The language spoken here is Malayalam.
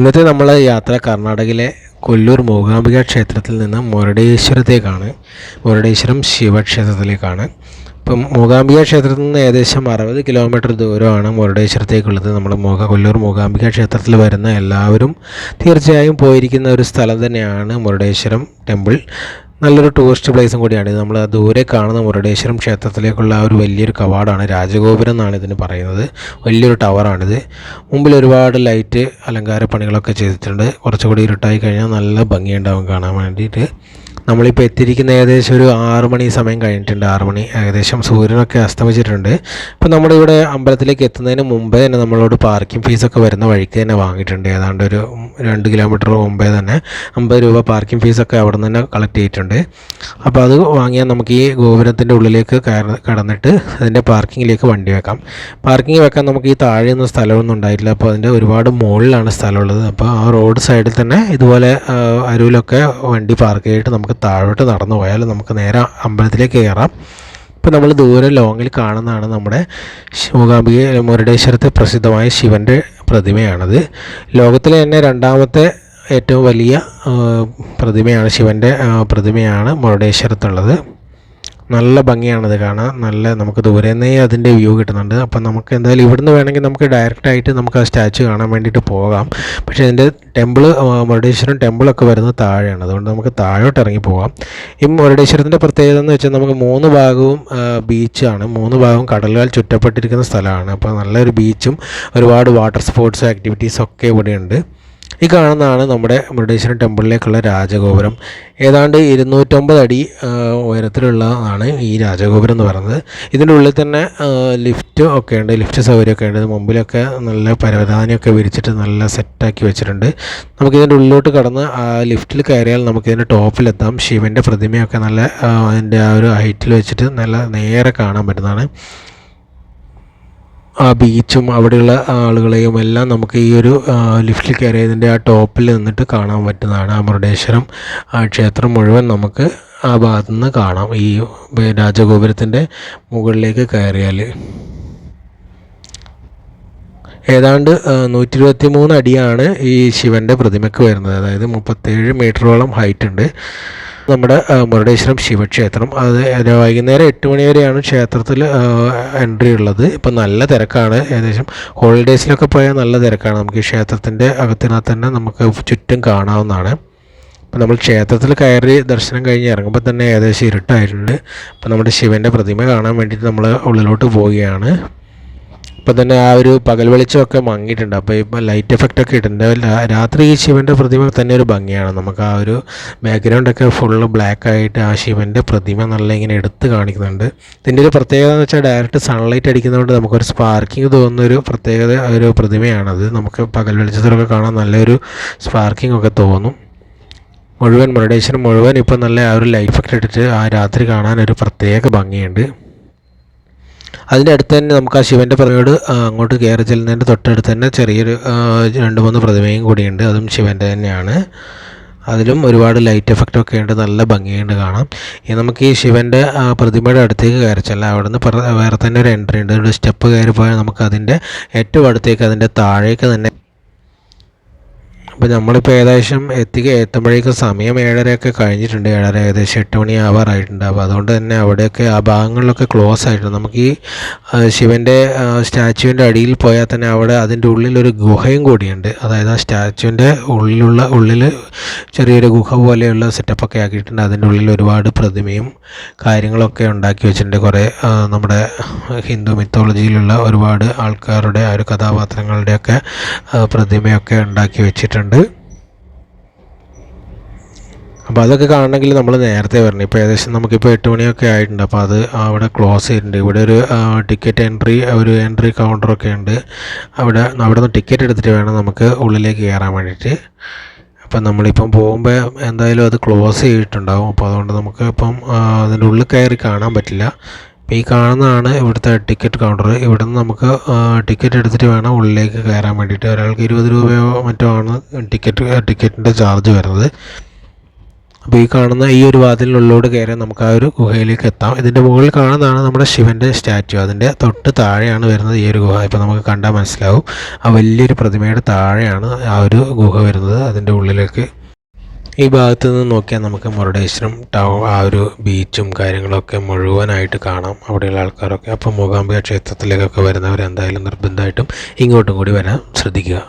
ഇന്നത്തെ നമ്മളെ യാത്ര കർണാടകയിലെ കൊല്ലൂർ മൂകാംബിക ക്ഷേത്രത്തിൽ നിന്ന് മുരുടേശ്വരത്തേക്കാണ്. മുരുടേശ്വരം ശിവക്ഷേത്രത്തിലേക്കാണ്. ഇപ്പം മൂകാംബിക ക്ഷേത്രത്തിൽ നിന്ന് ഏകദേശം അറുപത് കിലോമീറ്റർ ദൂരമാണ് മുരുടേശ്വരത്തേക്കുള്ളത്. നമ്മൾ മൂക കൊല്ലൂർ മൂകാംബിക ക്ഷേത്രത്തിൽ വരുന്ന എല്ലാവരും തീർച്ചയായും പോയിരിക്കുന്ന ഒരു സ്ഥലം തന്നെയാണ് മുരുടേശ്വരം ടെമ്പിൾ. നല്ലൊരു ടൂറിസ്റ്റ് പ്ലേസും കൂടിയാണ്. ഇത് നമ്മൾ ദൂരെ കാണുന്ന മുരുടേശ്വരം ക്ഷേത്രത്തിലേക്കുള്ള ഒരു വലിയൊരു കവാടാണ്. രാജഗോപുരം എന്നാണ് ഇതിന് പറയുന്നത്. വലിയൊരു ടവറാണിത് മുമ്പിൽ ഒരുപാട് ലൈറ്റ് അലങ്കാര പണികളൊക്കെ ചെയ്തിട്ടുണ്ട്. കുറച്ചുകൂടി ഇരുട്ടായി കഴിഞ്ഞാൽ നല്ല ഭംഗിയുണ്ടാവും കാണാൻ വേണ്ടിയിട്ട്. നമ്മളിപ്പോൾ എത്തിയിരിക്കുന്ന ഏകദേശം ഒരു ആറ് മണി സമയം കഴിഞ്ഞിട്ടുണ്ട് ആറ് മണി. ഏകദേശം സൂര്യനൊക്കെ അസ്തമിച്ചിട്ടുണ്ട്. ഇപ്പോൾ നമ്മുടെ ഇവിടെ അമ്പലത്തിലേക്ക് എത്തുന്നതിന് മുമ്പേ തന്നെ നമ്മളോട് പാർക്കിംഗ് ഫീസൊക്കെ വരുന്ന വഴിക്ക് തന്നെ വാങ്ങിയിട്ടുണ്ട്. ഏതാണ്ട് ഒരു രണ്ട് കിലോമീറ്റർ മുമ്പേ തന്നെ അമ്പത് രൂപ പാർക്കിംഗ് ഫീസൊക്കെ അവിടെ നിന്ന് തന്നെ കളക്ട് ചെയ്തിട്ടുണ്ട്. അപ്പോൾ അത് വാങ്ങിയാൽ നമുക്ക് ഈ ഗോപുരത്തിന്റെ ഉള്ളിലേക്ക് കടന്നിട്ട് അതിന്റെ പാർക്കിങ്ങിലേക്ക് വണ്ടി വെക്കാം. പാർക്കിംഗ് വെക്കാൻ നമുക്ക് ഈ താഴെ ഒന്നും സ്ഥലമൊന്നും ഉണ്ടായിട്ടില്ല. അപ്പോൾ അതിന്റെ ഒരുപാട് മുകളിലാണ് സ്ഥലമുള്ളത്. അപ്പോൾ ആ റോഡ് സൈഡിൽ തന്നെ ഇതുപോലെ അരുവിലൊക്കെ വണ്ടി പാർക്ക് ചെയ്തിട്ട് നമുക്ക് താഴോട്ട് നടന്നു പോയാൽ നമുക്ക് നേരെ അമ്പലത്തിലേക്ക് കയറാം. ഇപ്പോൾ നമ്മൾ ദൂരെ ലോങ്ങിൽ കാണുന്നതാണ് നമ്മുടെ മൂകാംബിക മുരുടേശ്വരത്തെ പ്രസിദ്ധമായ ശിവന്റെ പ്രതിമയാണത്. ലോകത്തിലെ തന്നെ രണ്ടാമത്തെ ഏറ്റവും വലിയ പ്രതിമയാണ് ശിവന്റെ പ്രതിമയാണ് മുരുടേശ്വരത്തുള്ളത്. നല്ല ഭംഗിയാണത് കാണാൻ. നല്ല നമുക്ക് ദൂരെ നിന്നേ അതിന്റെ വ്യൂ കിട്ടുന്നുണ്ട്. അപ്പം നമുക്ക് എന്തായാലും ഇവിടുന്ന് വേണമെങ്കിൽ നമുക്ക് ഡയറക്റ്റായിട്ട് നമുക്ക് ആ സ്റ്റാച്ചു കാണാൻ വേണ്ടിയിട്ട് പോകാം. പക്ഷേ അതിന്റെ ടെമ്പിൾ മുരുടേശ്വരം ടെമ്പിളൊക്കെ വരുന്നത് താഴെയാണ്. അതുകൊണ്ട് നമുക്ക് താഴോട്ട് ഇറങ്ങി പോകാം. ഈ മുരുടേശ്വരത്തിന്റെ പ്രത്യേകത എന്ന് വെച്ചാൽ നമുക്ക് മൂന്ന് ഭാഗവും ബീച്ചാണ് മൂന്ന് ഭാഗവും കടലുകാൽ ചുറ്റപ്പെട്ടിരിക്കുന്ന സ്ഥലമാണ്. അപ്പോൾ നല്ലൊരു ബീച്ചും ഒരുപാട് വാട്ടർ സ്പോർട്സ് ആക്ടിവിറ്റീസ് ഒക്കെ ഇവിടെയുണ്ട്. ഈ കാണുന്നതാണ് നമ്മുടെ മുരുടേശ്വരൻ ടെമ്പിളിലേക്കുള്ള രാജഗോപുരം. ഏതാണ്ട് ഇരുന്നൂറ്റമ്പത് അടി ഉയരത്തിലുള്ളതാണ് ഈ രാജഗോപുരം എന്ന് പറയുന്നത്. ഇതിന്റെ ഉള്ളിൽ തന്നെ ലിഫ്റ്റ് ഒക്കെ ഉണ്ട് ലിഫ്റ്റ് സൗകര്യമൊക്കെ ഉണ്ട്. മുമ്പിലൊക്കെ നല്ല പരവധാനിയൊക്കെ വിരിച്ചിട്ട് നല്ല സെറ്റാക്കി വെച്ചിട്ടുണ്ട്. നമുക്കിതിന്റെ ഉള്ളിലോട്ട് കടന്ന് ആ ലിഫ്റ്റിൽ കയറിയാൽ നമുക്കിതിന്റെ ടോപ്പിലെത്താം. ശിവന്റെ പ്രതിമയൊക്കെ നല്ല അതിന്റെ ആ ഒരു ഹൈറ്റിൽ വെച്ചിട്ട് നല്ല നേരെ കാണാൻ പറ്റുന്നതാണ്. ആ ബീച്ചും അവിടെയുള്ള ആളുകളെയും എല്ലാം നമുക്ക് ഈ ഒരു ലിഫ്റ്റിൽ കയറിയതിന്റെ ആ ടോപ്പിൽ നിന്നിട്ട് കാണാൻ പറ്റുന്നതാണ്. ആ മുരുടേശ്വരം ആ ക്ഷേത്രം മുഴുവൻ നമുക്ക് ആ ഭാഗത്തു നിന്ന് കാണാം. ഈ രാജഗോപുരത്തിന്റെ മുകളിലേക്ക് കയറിയാൽ ഏതാണ്ട് നൂറ്റി ഇരുപത്തി മൂന്ന് അടിയാണ് ഈ ശിവന്റെ പ്രതിമയ്ക്ക് വരുന്നത്. അതായത് മുപ്പത്തേഴ് മീറ്ററോളം ഹൈറ്റ് ഉണ്ട്. നമ്മുടെ മുരുടേശ്വരം ശിവക്ഷേത്രം. അത് വൈകുന്നേരം എട്ട് മണി വരെയാണ് ക്ഷേത്രത്തിൽ എൻട്രി ഉള്ളത്. ഇപ്പം നല്ല തിരക്കാണ്. ഏകദേശം ഹോളിഡേയ്സിലൊക്കെ പോയാൽ നല്ല തിരക്കാണ്. നമുക്ക് ക്ഷേത്രത്തിന്റെ അകത്തിനകത്ത് തന്നെ നമുക്ക് ചുറ്റും കാണാവുന്നതാണ്. അപ്പോൾ നമ്മൾ ക്ഷേത്രത്തിൽ കയറി ദർശനം കഴിഞ്ഞ് ഇറങ്ങുമ്പോൾ തന്നെ ഏകദേശം ഇരുട്ടായിട്ടുണ്ട്. അപ്പോൾ നമ്മുടെ ശിവന്റെ പ്രതിമ കാണാൻ വേണ്ടിയിട്ട് നമ്മൾ ഉള്ളിലോട്ട് പോവുകയാണ്. ഇപ്പം തന്നെ ആ ഒരു പകൽ വെളിച്ചമൊക്കെ മങ്ങിയിട്ടുണ്ട് അപ്പോൾ ഇപ്പം ലൈറ്റ് എഫക്റ്റ് ഒക്കെ ഇട്ടുണ്ട് രാത്രി ഈ ശിവന്റെ പ്രതിമ തന്നെ ഒരു ഭംഗിയാണ്. നമുക്ക് ആ ഒരു ബാക്ക്ഗ്രൗണ്ടൊക്കെ ഫുള്ള് ബ്ലാക്ക് ആയിട്ട് ആ ശിവന്റെ പ്രതിമ നല്ല ഇങ്ങനെ എടുത്ത് കാണിക്കുന്നുണ്ട്. ഇതിന്റെ ഒരു പ്രത്യേകത എന്ന് വെച്ചാൽ ഡയറക്റ്റ് സൺലൈറ്റ് അടിക്കുന്നതുകൊണ്ട് നമുക്കൊരു സ്പാർക്കിംഗ് തോന്നുന്ന ഒരു പ്രത്യേകത ഒരു പ്രതിമയാണത്. നമുക്ക് പകൽ വെളിച്ചത്തിലൊക്കെ കാണാൻ നല്ലൊരു സ്പാർക്കിംഗ് ഒക്കെ തോന്നും. മുഴുവൻ മുരുടേശ്വരം മുഴുവൻ ഇപ്പം നല്ല ആ ഒരു ലൈഫ് ഒക്കെ ഇട്ടിട്ട് ആ രാത്രി കാണാൻ ഒരു പ്രത്യേക ഭംഗിയുണ്ട്. അതിന്റെ അടുത്ത് തന്നെ നമുക്ക് ആ ശിവന്റെ പ്രതിമയോട് അങ്ങോട്ട് കയറി ചെല്ലുന്നതിന്റെ തൊട്ടടുത്ത് തന്നെ ചെറിയൊരു രണ്ട് മൂന്ന് പ്രതിമയും കൂടിയുണ്ട്. അതും ശിവന്റെ തന്നെയാണ്. അതിലും ഒരുപാട് ലൈറ്റ് എഫക്റ്റ് ഒക്കെ ഉണ്ട്. നല്ല ഭംഗിയുണ്ട് കാണാം ഇനി നമുക്ക് ഈ ശിവന്റെ പ്രതിമയുടെ അടുത്തേക്ക് കയറി ചെല്ലാം. അവിടെ നിന്ന് വേറെ തന്നെ ഒരു എൻട്രി ഉണ്ട്. ഒരു സ്റ്റെപ്പ് കയറി പോയാൽ നമുക്ക് അതിന്റെ ഏറ്റവും അടുത്തേക്ക് അതിന്റെ താഴേക്ക് തന്നെ അപ്പോൾ നമ്മളിപ്പോൾ ഏകദേശം എത്തി എത്തുമ്പോഴേക്കും സമയം ഏഴരയൊക്കെ കഴിഞ്ഞിട്ടുണ്ട്. ഏഴര ഏകദേശം എട്ട് മണി ആവാറായിട്ടുണ്ട്. അപ്പോൾ അതുകൊണ്ട് തന്നെ അവിടെയൊക്കെ ആ ഭാഗങ്ങളിലൊക്കെ ക്ലോസ് ആയിട്ടുണ്ട്. നമുക്ക് ഈ ശിവന്റെ സ്റ്റാച്ചുവിന്റെ അടിയിൽ പോയാൽ തന്നെ അവിടെ അതിന്റെ ഉള്ളിലൊരു ഗുഹയും കൂടിയുണ്ട്. അതായത് ആ സ്റ്റാച്ചുവിന്റെ ഉള്ളിലുള്ള ഉള്ളിൽ ചെറിയൊരു ഗുഹ പോലെയുള്ള സെറ്റപ്പൊക്കെ ആക്കിയിട്ടുണ്ട്. അതിന്റെ ഉള്ളിൽ ഒരുപാട് പ്രതിമയും കാര്യങ്ങളൊക്കെ ഉണ്ടാക്കി വെച്ചിട്ടുണ്ട്. കുറേ നമ്മുടെ ഹിന്ദു മിത്തോളജിയിലുള്ള ഒരുപാട് ആൾക്കാരുടെ ആ ഒരു കഥാപാത്രങ്ങളുടെയൊക്കെ പ്രതിമയൊക്കെ ഉണ്ടാക്കി വെച്ചിട്ടുണ്ട്. അപ്പോൾ അതൊക്കെ കാണണമെങ്കിൽ നമ്മൾ നേരത്തെ വരണം ഇപ്പോൾ ഏകദേശം നമുക്കിപ്പോൾ എട്ട് മണിയൊക്കെ ആയിട്ടുണ്ട്. അപ്പോൾ അത് അവിടെ ക്ലോസ് ചെയ്തിട്ടുണ്ട്. ഇവിടെ ഒരു ടിക്കറ്റ് എൻട്രി ഒരു എൻട്രി കൗണ്ടറൊക്കെ ഉണ്ട്. അവിടെ അവിടെ നിന്ന് ടിക്കറ്റ് എടുത്തിട്ട് വേണം നമുക്ക് ഉള്ളിലേക്ക് കയറാൻ വേണ്ടിയിട്ട്. അപ്പം നമ്മളിപ്പം പോകുമ്പോൾ എന്തായാലും അത് ക്ലോസ് ചെയ്തിട്ടുണ്ടാവും. അപ്പോൾ അതുകൊണ്ട് നമുക്ക് ഇപ്പം അതിന്റെ ഉള്ളിൽ കയറി കാണാൻ പറ്റില്ല. അപ്പോൾ ഈ കാണുന്നതാണ് ഇവിടുത്തെ ടിക്കറ്റ് കൗണ്ടർ ഇവിടെ നിന്ന് നമുക്ക് ടിക്കറ്റ് എടുത്തിട്ട് വേണം ഉള്ളിലേക്ക് കയറാൻ വേണ്ടിയിട്ട്. ഒരാൾക്ക് ഇരുപത് രൂപയോ മറ്റോ ആണ് ടിക്കറ്റ് ടിക്കറ്റിന്റെ ചാർജ് വരുന്നത്. അപ്പോൾ ഈ കാണുന്ന ഈ ഒരു വാതിലിനുള്ളിലൂടെ കയറി നമുക്ക് ആ ഒരു ഗുഹയിലേക്ക് എത്താം. ഇതിന്റെ മുകളിൽ കാണുന്നതാണ് നമ്മുടെ ശിവന്റെ സ്റ്റാച്ചു അതിന്റെ തൊട്ട് താഴെയാണ് വരുന്നത് ഈ ഒരു ഗുഹ. ഇപ്പോൾ നമുക്ക് കണ്ടാൽ മനസ്സിലാവും. ആ വലിയൊരു പ്രതിമയുടെ താഴെയാണ് ആ ഒരു ഗുഹ വരുന്നത്. അതിന്റെ ഉള്ളിലേക്ക് ഈ ഭാഗത്ത് നിന്ന് നോക്കിയാൽ നമുക്ക് മുരുടേശ്വരം ടൗ ആ ഒരു ബീച്ചും കാര്യങ്ങളൊക്കെ മുഴുവനായിട്ട് കാണാം. അവിടെയുള്ള ആൾക്കാരൊക്കെ. അപ്പോൾ മൂകാംബിക ക്ഷേത്രത്തിലേക്കൊക്കെ വരുന്നവർ എന്തായാലും നിർബന്ധമായിട്ടും ഇങ്ങോട്ടും കൂടി വരാൻ ശ്രദ്ധിക്കുക.